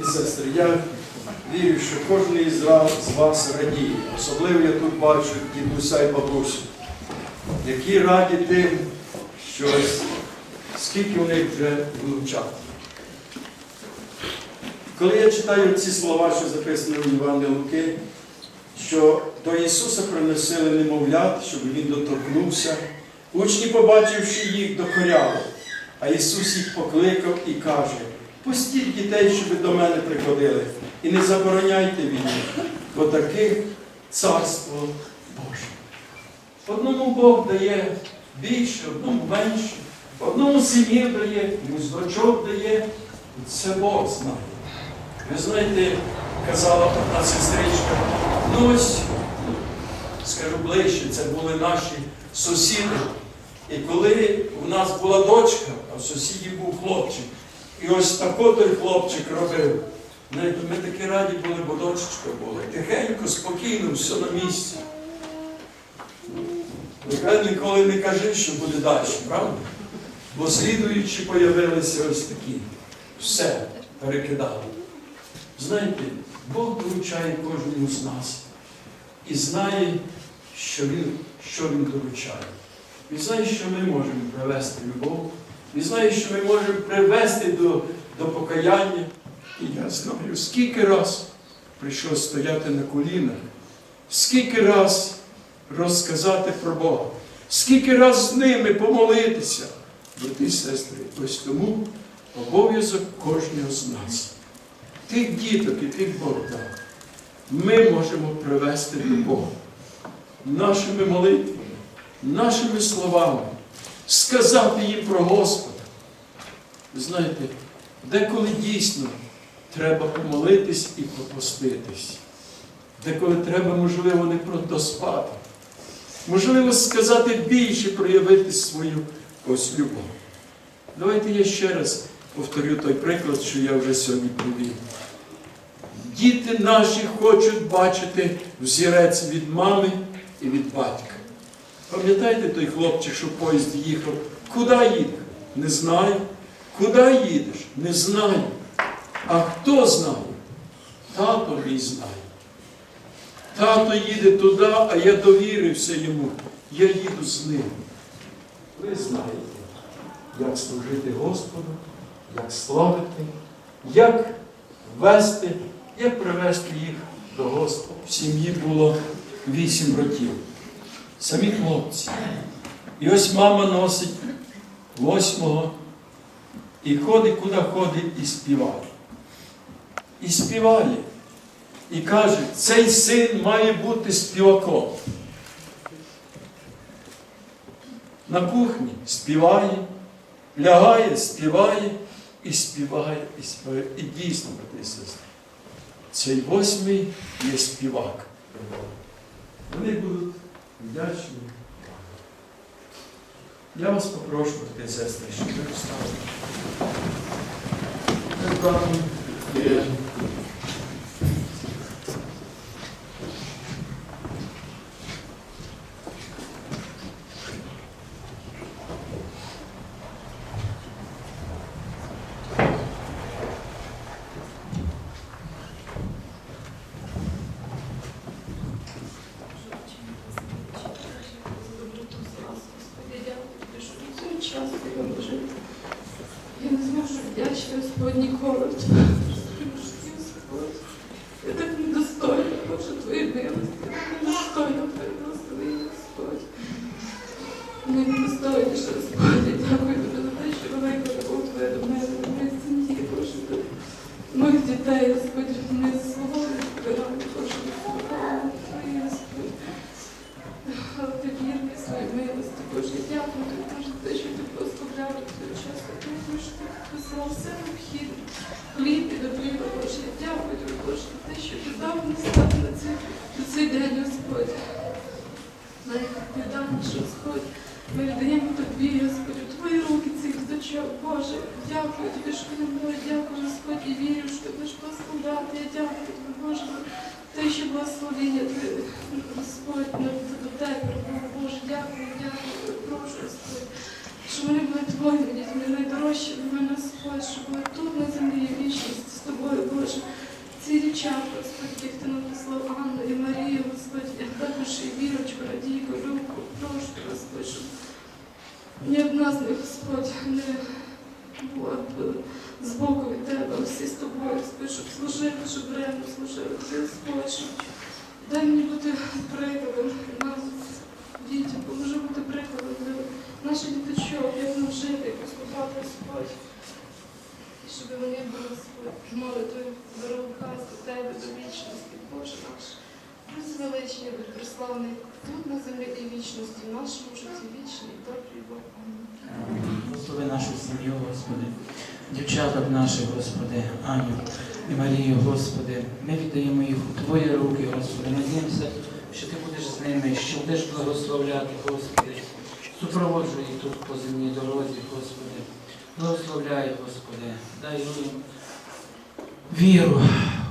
І сестри, я вірю, що кожен із вас радіє. Особливо я тут бачу дідуся і бабусю, які раді тим, що скільки у них вже внучат. Коли я читаю ці слова, що записані в Івані Луки, що до Ісуса приносили немовлят, щоб Він доторкнувся, учні, побачивши їх, докоряли. А Ісус їх покликав і каже, пустіть дітей, щоб до мене приходили, і не забороняйте від них, бо таких царство Боже. Одному Бог дає більше, одному менше, одному синів дає, комусь дочок дає. Це Бог знає. Ви знаєте, казала одна сестричка, ну ось, скажу ближче, це були наші сусіди. І коли у нас була дочка, а в сусідів був хлопчик, і ось тако той хлопчик робив. Ми такі раді були, бо дочечка була. Тихенько, спокійно, все на місці. Нехай ніколи не кажи, що буде далі, правда? Бо слідуючі появилися ось такі. Все перекидали. Знаєте, Бог доручає кожному з нас і знає, що Він, що він доручає. Він знає, що ми можемо привести любов. Він знає, що ми можемо привести до, до покаяння. І я знаю, скільки раз прийшов стояти на колінах, скільки раз розказати про Бога, скільки раз з ними помолитися. Брати і сестри, ось тому обов'язок кожного з нас. Тих діток, яких Бог дав, ми можемо привести до Бога нашими молитвами, нашими словами, сказати їм про Господа. Ви знаєте, деколи дійсно треба помолитись і попуститись. Деколи треба, можливо, не просто спати. Можливо, сказати більше, проявити свою ось любов. Давайте я ще раз повторю той приклад, що я вже сьогодні привів. Діти наші хочуть бачити взірець від мами і від батька. Пам'ятаєте той хлопчик, що в поїзді їхав? Куди їде? Не знаю. Куди їдеш? Не знаю. А хто знає? Тато мій знає. Тато їде туди, а я довірився йому. Я їду з ним. Ви знаєте, як служити Господу, як славити, як вести, як привести їх до Господа. В сім'ї було вісім братів. Самі хлопці. І ось мама носить восьмого і ходить, куди ходить, і співає. І співає. І каже, цей син має бути співаком. На кухні співає, лягає, співає, і співає, і співає. І дійсно, брати і сестри, цей восьмий є співак. Вони будуть вдячні. Я вас попрошу, брати сестри, щоб ви встали. Ми братом є. Я не зможу вдячити Господь ніколи. Господь, Я так недостойна, Боже, Твої милості. Недостойна Твої Господь. Ми недостойніше, Господь. Я Дякую тобі за те, що велика любов Твоя до мене, до моїх синів, Боже, до моїх дітей, Господь, не заслуговує збирати, Боже, Господь, Твої, Господь. Але ти вірний милості, Боже, дякую тобі, Боже, те, що ти поставляв цей час. Дякую, що ти писав все необхідне. Хліб і добріба, Боже, дякую тобі, Боже, те, що ти дав мені стати на цей, день, Господь. Їх Господь. Ми віддаємо тобі, Господь, у твої руки цих дочок, Боже. Дякую тобі, що ти мною, дякую, Господь, і вірю, що ти будеш благословляти. Я дякую тобі, Боже, те, що благословіння, е, Господь нам тебе про Боже, дякую, дякую, прошу Господь, щоб вони були твоїми дітьми, найдорожчі для мене, Господь, щоб були тут на землі і вічність з тобою, Боже. Ці дівчата, Господь, яких ти написав Анну і Марію, Господь, а також і вірочку, радійку, любку, прошу, Господь, щоб ні одна з них, Господь, не була е, збоку від тебе, всі з тобою, Господь, щоб служили, щоб ревно служили, Ти, Господи, дай мені бути прикладом. Нам, дітям, поможи бути прикладом. Для наших діточок, як нам жити, як поступати, Господь. І щоб вони були, Господь, молитвою дорога до Тебе, до вічності, Боже наш. Будь звеличний, будь тут на землі і вічності, в нашому житті вічний, добрий Бог. Благослови нашу сім'ю, Господи, дівчаток наших, Господи, Аню і Марію, Господи. Ми віддаємо їх у Твої руки, Господи. Надіємося, що Ти будеш з ними, що будеш благословляти, Господи. Супроводжуй їх тут по земній дорозі, Господи. Благословляй, Господи, дай їм віру,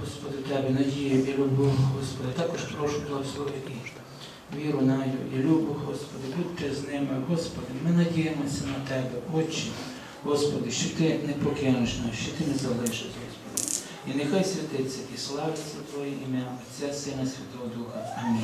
Господи, в Тебе, надію і любов, Господи. Також прошу благослови і віру, Надю і любов, Господи, будьте з ними, Господи. Ми надіємося на Тебе, Отче, Господи, що Ти не покинеш нас, що Ти не залишиш, Господи. І нехай святиться і славиться Твоє ім'я, Отця, Сина, Святого Духа. Амінь.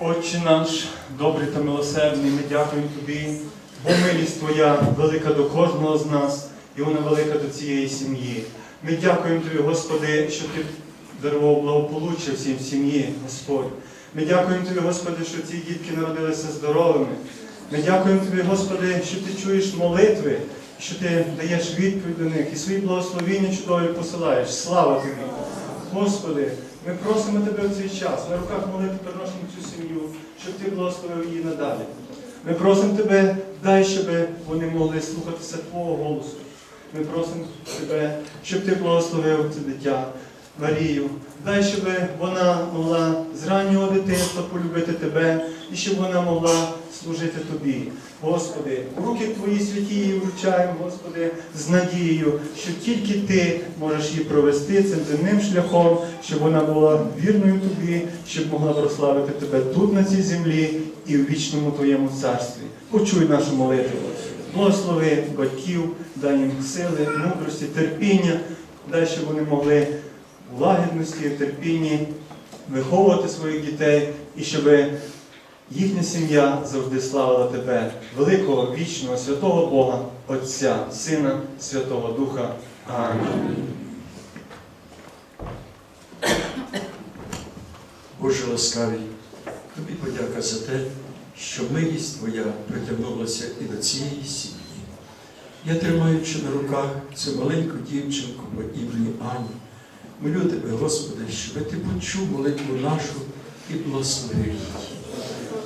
Отче наш, добрий та милосердний, ми дякуємо Тобі, бо милість Твоя велика до кожного з нас, і вона велика до цієї сім'ї. Ми дякуємо Тобі, Господи, що Ти дарував благополуччя всім сім'ї, Господь. Ми дякуємо Тобі, Господи, що ці дітки народилися здоровими. Ми дякуємо Тобі, Господи, що Ти чуєш молитви, що Ти даєш відповідь до них і свої благословіння чудові посилаєш. Слава Тобі! Господи, ми просимо Тебе в цей час, на руках молитви приносимо цю сім'ю, щоб Ти благословив її надалі. Ми просимо Тебе, дай, щоб вони могли слухатися Твого голосу. Ми просимо Тебе, щоб Ти благословив це дитя, Марію. Дай, щоб вона могла з раннього дитинства полюбити Тебе і щоб вона могла служити Тобі. Господи, руки Твої святі її вручаємо, Господи, з надією, що тільки Ти можеш її провести цим земним шляхом, щоб вона була вірною Тобі, щоб могла прославити Тебе тут, на цій землі, і в вічному Твоєму царстві. Почуй нашу молитву. Благослови батьків, дай їм сили, мудрості, терпіння, дай, щоб вони могли лагідності, терпінні виховувати своїх дітей і щоб їхня сім'я завжди славила Тебе, великого, вічного, святого Бога, Отця, Сина, Святого Духа. Амінь. Боже ласкавий, тобі подяка за те, що милість Твоя притягнулася і до цієї сім'ї. Я тримаючи на руках цю маленьку дівчинку по імені Ані, молю тебе, Господи, щоб ти почув молитву нашу і благословив.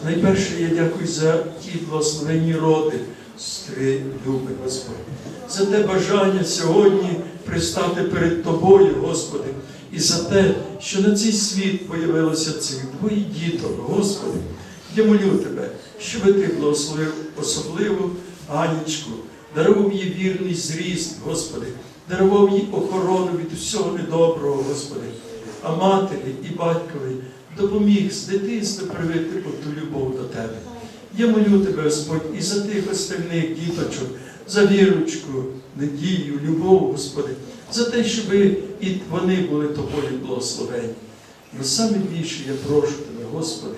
Найперше я дякую за ті благословенні роди, сестри Люби, Господи, за те бажання сьогодні пристати перед Тобою, Господи, і за те, що на цей світ появилося цих двоє діток, Господи. Я молю Тебе, щоб Ти благословив особливу Анічку, дарував їй вірний зріст, Господи, дарував їй охорону від усього недоброго, Господи, а матері і батькові допоміг з дитинства привити оту любов до Тебе. Я молю Тебе, Господь, і за тих остальних діточок, за вірочку, надію, любов, Господи, за те, щоб і вони були тобою благословені. Но саме більше я прошу Тебе, Господи,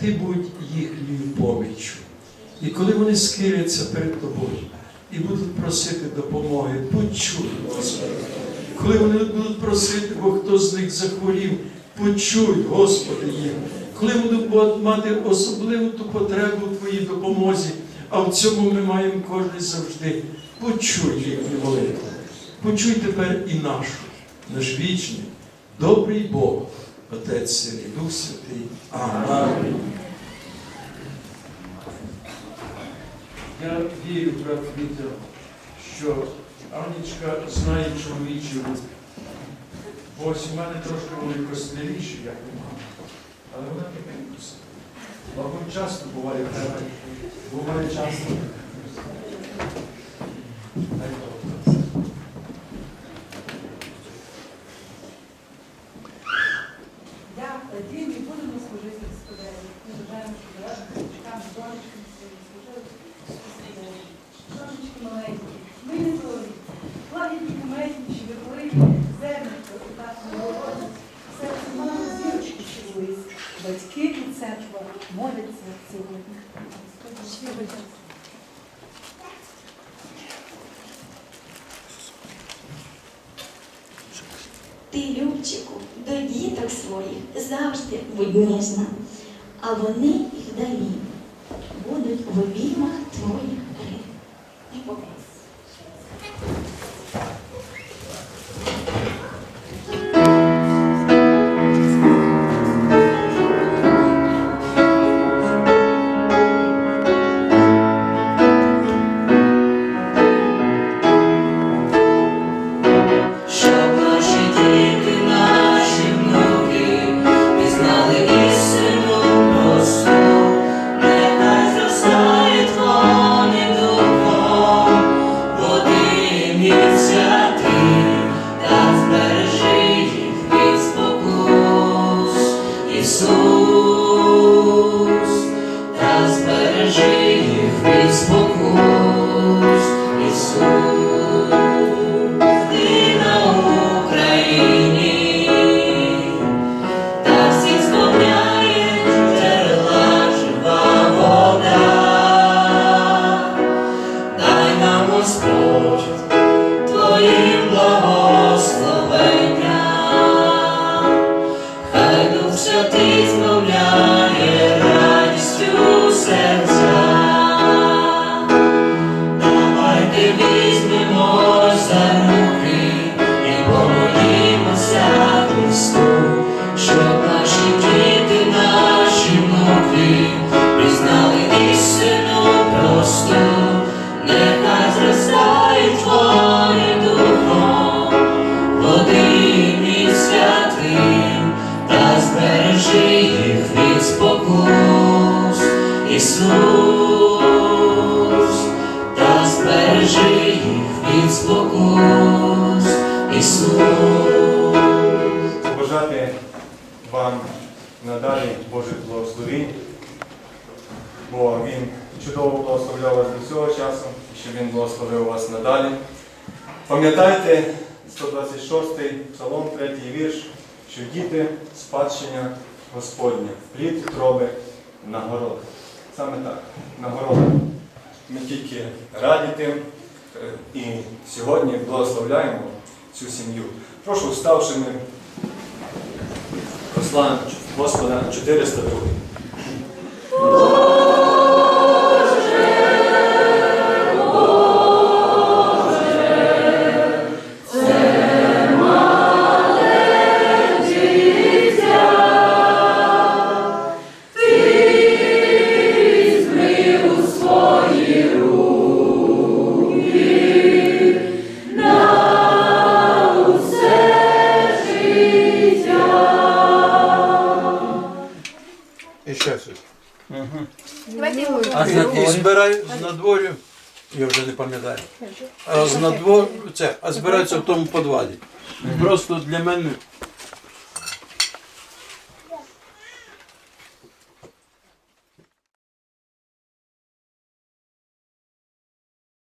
Ти будь їхньою поміччю. І коли вони скиряться перед Тобою і будуть просити допомоги, почуй, Господи. Коли вони будуть просити, бо хто з них захворів, почуй, Господи, їх. Коли будуть мати особливу ту потребу в Твоїй допомозі, а в цьому ми маємо кожен завжди. Почуй їхню молитву. Почуй тепер і нашу, наш вічний, добрий Бог, Отець Син Дух Святий. Амінь. Я вірю, брат Вітер, що Анічка знає. Бо ось у мене трошки вони костлявіші, як у мами. Але вона сидить. Мабуть, часто буває правильно. Буває часто. Ти, Любчику, до діток своїх завжди будь ніжна, а вони їх далі будуть в обіймах твоїх. Бо Він чудово благословляв вас до цього часу, і щоб Він благословив вас надалі. Пам'ятайте 126-й псалом, 3 вірш, що діти спадщина Господня, плід троби нагорода. Саме так, нагорода. Ми тільки раді тим е, і сьогодні благословляємо цю сім'ю. Прошу, вставши ми прославимо Господа 402. Ще щось. А і, збираю з надворю, я вже не пам'ятаю. А з надвору це, а збираються в тому підвалі. Просто для мене